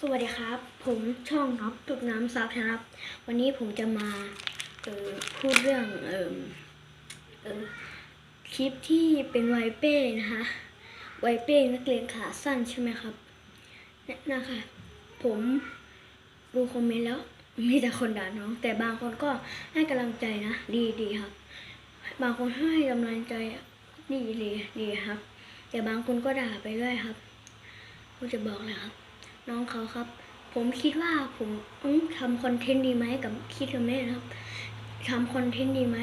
สวัสดีครับ ผมช่องน็อปตุกน้ำซับนะครับ วันนี้ผมจะมาเออพูดเรื่องเออเออคลิปที่เป็นไวเป้นะคะไวเป้นักเรียนขาสั้นใช่ไหมครับเนี่ยนะคะ ผมดูคอมเมนต์แล้วมีแต่คนด่าน้อง แต่บางคนก็ให้กำลังใจนะ ดีดีครับ บางคนให้กำลังใจดีดีดีครับ แต่บางคนก็ด่าไปเรื่อยครับผมจะบอกเลยครับ น้องเขาครับ ผมคิดว่าผมทำคอนเทนต์ดีไหมกับคิดกับแม่ครับทำคอนเทนต์ดีไหม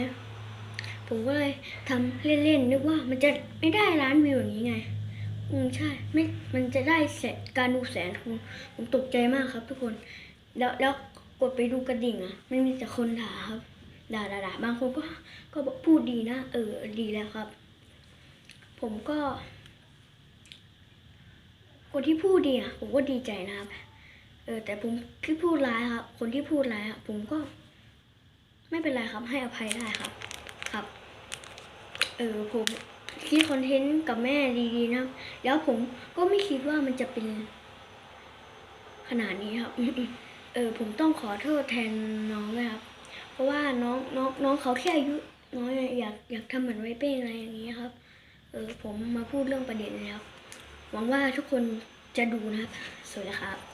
ผมก็เลยทำเล่นๆนึกว่ามันจะไม่ได้ล้านวิวอย่างนี้ไง อืมใช่ไม่มันจะได้แสนการดูแสนผมผมตกใจมากครับ ทุกคน แล้วแล้วกดไปดูกระดิ่งอะไม่มีแต่คนด่าครับด่าด่าด่าบางคนก็ก็บอกพูดดีนะ เออดีแล้วครับ ผมก็ คนที่พูดดีอะผมก็ดีใจนะครับ เออแต่ผมที่พูดร้ายครับ คนที่พูดร้ายอะผมก็ ไม่เป็นไรครับ ให้อภัยได้ครับ ครับ เออผมคิดคอนเทนต์กับแม่ดีๆนะแล้วผมก็ไม่คิดว่ามันจะเป็นขนาดนี้ครับ เออผมต้องขอโทษแทนน้องด้วยครับ เพราะว่าน้องน้องน้องเขาแค่อายุน้อยอะอยากอยากทำเหมือนไวเป้งอะไรอย่างนี้ครับ เออผมมาพูดเรื่องประเด็นแล้ว หวังว่าทุกคนจะดูนะครับ สวัสดีครับ